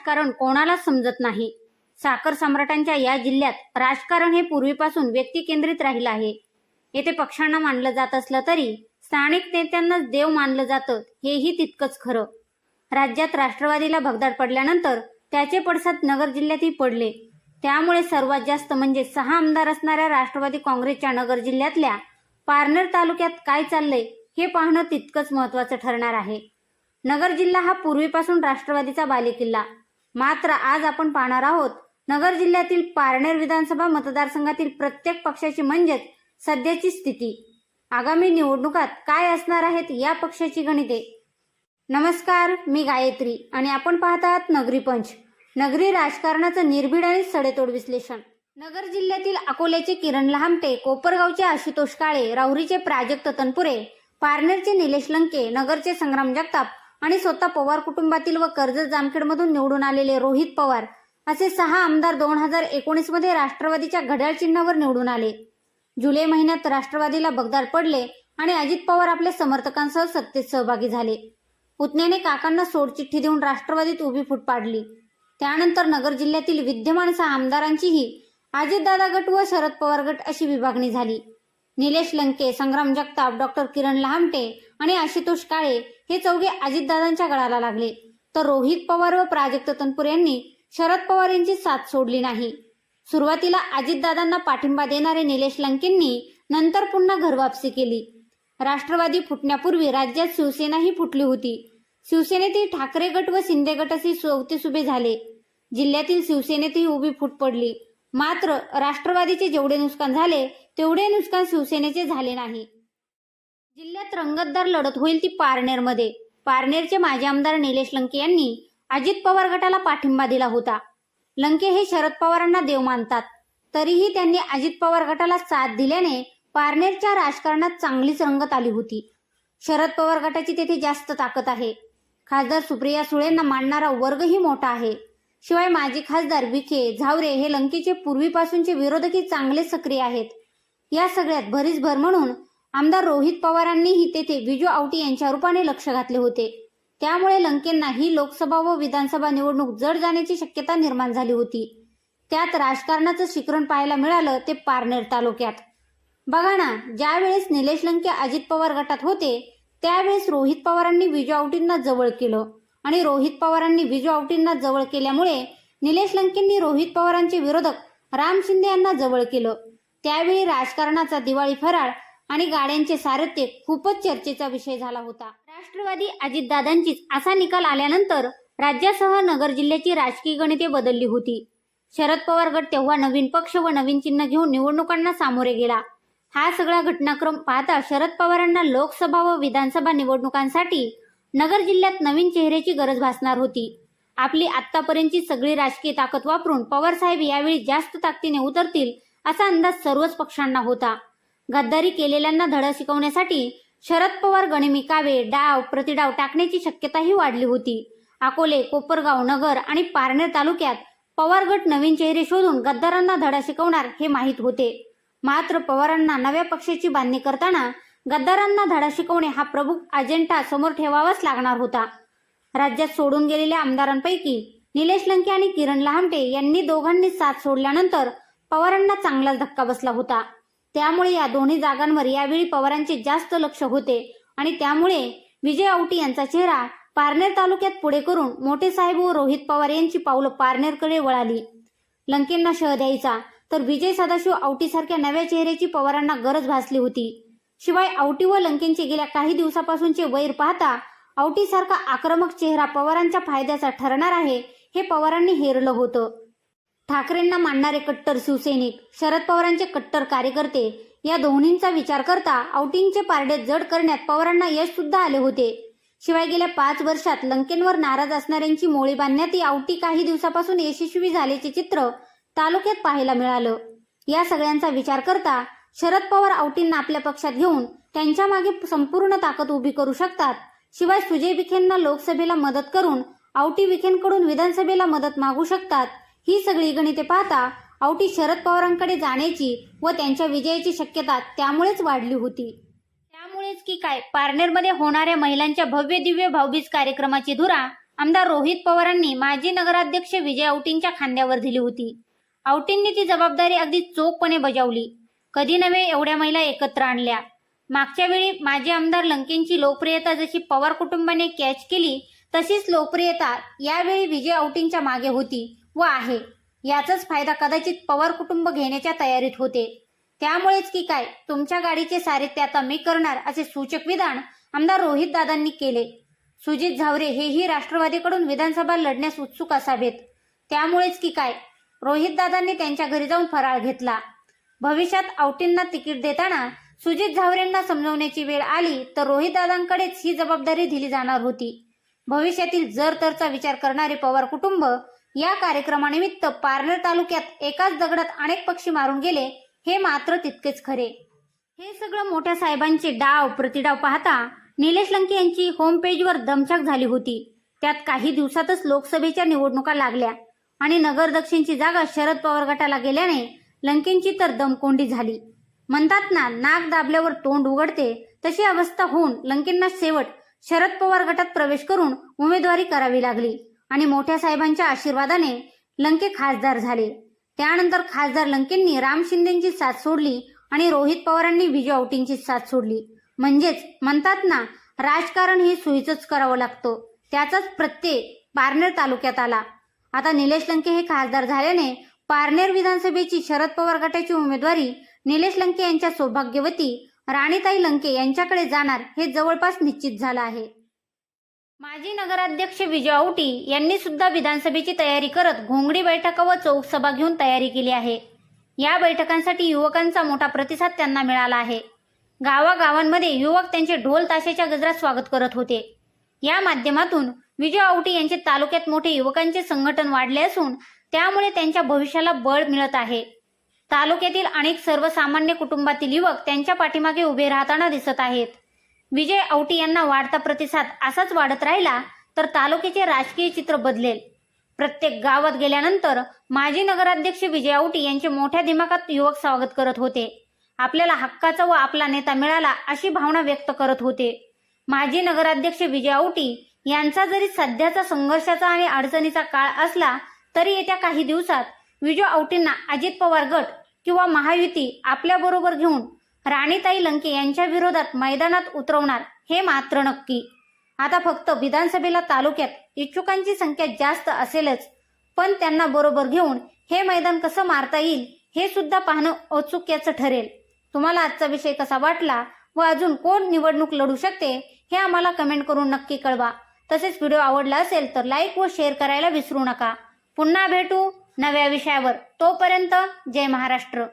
राजकारण कोणालाच समजत नाही. साखर सम्राटांच्या या जिल्ह्यात राजकारण हे पूर्वीपासून व्यक्ती केंद्रित राहिलं आहे. येथे पक्षांना मानलं जात असलं तरी स्थानिक नेत्यांनाच देव मानलं जातं हेही तितकंच खरं. राज्यात राष्ट्रवादीला भगदाड पडल्यानंतर त्याचे पडसाद नगर जिल्ह्यातही पडले. त्यामुळे सर्वात जास्त म्हणजे सहा आमदार असणाऱ्या राष्ट्रवादी काँग्रेसच्या नगर जिल्ह्यातल्या पारनेर तालुक्यात काय चाललंय हे पाहणं तितकंच महत्वाचं ठरणार आहे. नगर जिल्हा हा पूर्वीपासून राष्ट्रवादीचा बालेकिल्ला. मात्र आज आपण पाहणार आहोत नगर जिल्ह्यातील पारनेर विधानसभा मतदारसंघातील प्रत्येक पक्षाची म्हणजेच सध्याची स्थिती. आगामी निवडणुकात काय असणार आहेत या पक्षाची गणिते. नमस्कार मी गायत्री आणि आपण पाहत आहात नगरी पंच. नगरी राजकारणाचं निर्भीड आणि सडेतोड विश्लेषण. नगर जिल्ह्यातील अकोल्याचे किरण लहामटे कोपरगावचे आशुतोष काळे राहुरीचे प्राजक्त तनपुरे पारनेरचे निलेश लंके नगरचे संग्राम जगताप आणि स्वतः पवार कुटुंबातील व कर्जत जामखेडमधून निवडून आलेले रोहित पवार असे सहा आमदार दोन हजार एकोणीसमध्ये राष्ट्रवादीच्या घड्याळ चिन्हावर निवडून आले. जुलै महिन्यात राष्ट्रवादीला बगदार पडले आणि अजित पवार आपल्या समर्थकांसह सत्तेत सहभागी झाले. पुतण्याने काकांना सोडचिठ्ठी देऊन राष्ट्रवादीत उभी फूट पाडली. त्यानंतर नगर जिल्ह्यातील विद्यमान सहा आमदारांचीही अजितदादा गट व शरद पवार गट अशी विभागणी झाली. निलेश लंके संग्राम जगताप डॉक्टर किरण लहामटे आणि आशुतोष काळे हे चौघे अजितदादांच्या गळाला लागले. तर रोहित पवार व प्राजक्त तनपूर यांनी शरद पवार यांची साथ सोडली नाही. सुरुवातीला अजितदादांना पाठिंबा देणारे निलेश लंकेंनी नंतर पुन्हा घरवापसी केली. राष्ट्रवादी फुटण्यापूर्वी राज्यात शिवसेनाही फुटली होती. शिवसेनेतील ठाकरे गट व शिंदे गट असे चौतीस सुभे झाले. जिल्ह्यातील शिवसेनेतही उभी फूट पडली. मात्र राष्ट्रवादीचे जेवढे नुकसान झाले तेवढे नुकसान शिवसेनेचे झाले नाही. जिल्ह्यात रंगतदार लढत होईल ती पारनेरमध्ये. पारनेरचे माजी आमदार निलेश लंके यांनी अजित पवार गटाला पाठिंबा दिला होता. लंके हे शरद पवारांना देव मानतात. तरीही त्यांनी अजित पवार गटाला साथ दिल्याने पारनेरच्या राजकारणात चांगलीच रंगत आली होती. शरद पवार गटाची तेथे जास्त ताकद आहे. खासदार सुप्रिया सुळेंना मानणारा वर्गही मोठा आहे. शिवाय माजी खासदार विखे झावरे हे लंकेचे पूर्वीपासूनचे विरोधकही चांगले सक्रिय आहेत. या सगळ्यात भरीस भर म्हणून आमदार रोहित पवारांनीही तेथे विजू आवटी यांच्या रूपाने लक्ष घातले होते. त्यामुळे लंकेंना ही लोकसभा व विधानसभा निवडणूक जड जाण्याची शक्यता निर्माण झाली होती. त्यात राजकारणाचं शिकरण पाहायला मिळालं ते पारनेर तालुक्यात. बघा ना ज्यावेळेस निलेश लंके अजित पवार गटात होते त्यावेळेस रोहित पवारांनी विजू आवटींना जवळ केलं. आणि रोहित पवारांनी विजू आवटींना जवळ केल्यामुळे निलेश लंकेंनी रोहित पवारांचे विरोधक राम शिंदे यांना जवळ केलं. त्यावेळी राजकारणाचा दिवाळी फराळ आणि गाड्यांचे सारथ्य खूपच चर्चेचा विषय झाला होता. राष्ट्रवादी अजितदादांचीच असा निकाल आल्यानंतर राज्यासह नगर जिल्ह्याची राजकीय गणिते बदलली होती. शरद पवार गट तेव्हा नवीन पक्ष व नवीन चिन्ह घेऊन निवडणुकांना सामोरे गेला. हा सगळा घटनाक्रम पाहता शरद पवारांना लोकसभा व विधानसभा निवडणुकांसाठी नगर जिल्ह्यात नवीन चेहऱ्याची गरज भासणार होती. आपली आतापर्यंतची सगळी राजकीय ताकद वापरून पवार साहेब यावेळी जास्त ताकदीने उतरतील असा अंदाज सर्वच पक्षांना होता. गद्दारी केलेल्यांना धडा शिकवण्यासाठी शरद पवार गणिमी कावे डाव प्रतिडाव टाकण्याची शक्यताही वाढली होती. अकोले कोपरगाव नगर आणि पारनेर तालुक्यात पवार गट नवीन चेहरे शोधून गद्दारांना धडा शिकवणार हे माहीत होते. मात्र पवारांना नव्या पक्षाची बांधणी करताना गद्दारांना धडा शिकवणे हा प्रमुख अजेंडा समोर ठेवावाच लागणार होता. राज्यात सोडून गेलेल्या आमदारांपैकी निलेश लंके आणि किरण लहामटे यांनी दोघांनी साथ सोडल्यानंतर पवारांना चांगलाच धक्का बसला होता. त्यामुळे या दोन्ही जागांवर यावेळी पवारांचे जास्त लक्ष होते आणि त्यामुळे विजय औटी यांचा चेहरा पारनेर तालुक्यात पुढे करून मोठे साहेब व रोहित पवार यांची पावलं पारनेरकडे वळाली. लंकेंना शह द्यायचा तर विजय सदाशिव औटीसारख्या नव्या चेहऱ्याची पवारांना गरज भासली होती. शिवाय आवटी व लंकेंचे गेल्या काही दिवसापासूनचे वैर पाहता आवटीसारखा आक्रमक चेहरा पवारांच्या फायद्याचा ठरणार आहे हे पवारांनी हेरलं होतं. ठाकरेंना मानणारे कट्टर शिवसैनिक शरद पवारांचे कट्टर कार्यकर्ते या दोन्हींचा विचार करता आउटिंगचे पारडे जड करण्यात पवारांना यश सुद्धा आले होते. शिवाय गेल्या पाच वर्षात लंकेंवर नाराज असणाऱ्यांची मोळी बांधण्यात ही आवटी काही दिवसापासून यशस्वी झाल्याचे चित्र तालुक्यात पाहायला मिळालं. या सगळ्यांचा विचार करता शरद पवार आवटींना आपल्या पक्षात घेऊन त्यांच्या मागे संपूर्ण ताकद उभी करू शकतात. शिवाय सुजय विखेंना लोकसभेला मदत करून आवटी विखेंकडून विधानसभेला मदत मागू शकतात. ही सगळी गणिते पाहता आवटी शरद पवारांकडे जाण्याची व त्यांच्या विजयाची शक्यता त्यामुळेच वाढली होती. त्यामुळेच की काय? पारनेरमध्ये होणाऱ्या महिलांच्या भव्य दिव्य भाऊबीज कार्यक्रमाची धुरा आमदार रोहित पवारांनी माजी नगराध्यक्ष विजय औटींच्या खांद्यावर दिली होती. औटींनी ती जबाबदारी अगदी चोखपणे बजावली. कधी नव्हे एवढ्या महिला एकत्र आणल्या. मागच्या वेळी माजी आमदार लंकेंची लोकप्रियता जशी पवार कुटुंबाने कॅच केली तशीच लोकप्रियता यावेळी विजय औटींच्या मागे होती व आहे. याचाच फायदा कदाचित पवार कुटुंब घेण्याच्या तयारीत होते. त्यामुळेच की काय तुमच्या गाडीचे सारित्य आता मी करणार असे सूचक विधान आमदार रोहित दादांनी केले. सुजित झावरे हेही राष्ट्रवादीकडून विधानसभा लढण्यास उत्सुक असावेत. त्यामुळेच की काय रोहित दादांनी त्यांच्या घरी जाऊन फराळ घेतला. भविष्यात आवटींना तिकीट देताना सुजित झावरेंना समजवण्याची वेळ आली तर रोहित दादांकडेच ही जबाबदारी दिली जाणार होती. भविष्यातील जर तरचा विचार करणारे पवार कुटुंब या कार्यक्रमानिमित्त पारनेर तालुक्यात एकाच दगडात अनेक पक्षी मारून गेले हे मात्र तितकेच खरे. हे सगळं मोठ्या साहेबांचे डाव प्रतिडाव पाहता निलेश लंके यांची होम पेजवर दमछाक झाली होती. त्यात काही दिवसातच लोकसभेच्या निवडणुका लागल्या आणि नगर दक्षिणची जागा शरद पवार गटाला गेल्याने लंकेंची तर दमकोंडी झाली. म्हणतात ना नाक दाबल्यावर तोंड उघडते तशी अवस्था होऊन लंकेंना शेवट शरद पवार गटात प्रवेश करून उमेदवारी करावी लागली आणि मोठ्या साहेबांच्या आशीर्वादाने लंके खासदार झाले. त्यानंतर खासदार लंकेंनी राम शिंदेची साथ सोडली आणि रोहित पवारांनी विजय औटींची साथ सोडली. म्हणजेच म्हणतात ना राजकारण हे सोयीचंच करावं लागतं. त्याचाच प्रत्यय पारनेर तालुक्यात आला. आता निलेश लंके हे खासदार झाल्याने पारनेर विधानसभेची शरद पवार गटाची उमेदवारी निलेश लंके यांच्या सौभाग्यवती राणीताई लंके यांच्याकडे जाणार हे जवळपास निश्चित झालं आहे. माजी नगराध्यक्ष विजय औटी यांनी सुद्धा विधानसभेची तयारी करत घोंगडी बैठका व चौक सभा घेऊन तयारी केली आहे. या बैठकांसाठी युवकांचा मोठा प्रतिसाद त्यांना मिळाला आहे. गावागावांमध्ये युवक त्यांचे ढोल ताशेच्या गजरात स्वागत करत होते. या माध्यमातून विजय औटी यांचे तालुक्यात मोठे युवकांचे संघटन वाढले असून त्यामुळे त्यांच्या भविष्याला बळ मिळत आहे. तालुक्यातील अनेक सर्वसामान्य कुटुंबातील युवक त्यांच्या पाठीमागे उभे राहताना दिसत आहेत. विजय औटी यांना वाढता प्रतिसाद असाच वाढत राहिला तर तालुक्याचे राजकीय चित्र बदलेल. प्रत्येक गावात गेल्यानंतर माजी नगराध्यक्ष विजय औटी यांचे मोठ्या दिमागात युवक स्वागत करत होते. आपल्याला हक्काचा व आपला नेता मिळाला अशी भावना व्यक्त करत होते. माजी नगराध्यक्ष विजय औटी यांचा जरी सध्याचा संघर्षाचा आणि अडचणीचा काळ असला तरी येत्या काही दिवसात विजय औटींना अजित पवार गट किंवा महायुती आपल्याबरोबर घेऊन राणीताई लंके यांच्या विरोधात मैदानात उतरवणार हे मात्र नक्की. आता फक्त विधानसभेला तालुक्यात इच्छुकांची संख्या जास्त असेलच पण त्यांना बरोबर घेऊन हे मैदान कसं मारता येईल हे सुद्धा पाहणं औत्सुक्याचं ठरेल. तुम्हाला आजचा विषय कसा वाटला व अजून कोण निवडणूक लढू शकते हे आम्हाला कमेंट करून नक्की कळवा. तसेच व्हिडिओ आवडला असेल तर लाईक व शेअर करायला विसरू नका. पुन्हा भेटू नव्या विषयावर. तोपर्यंत जय महाराष्ट्र.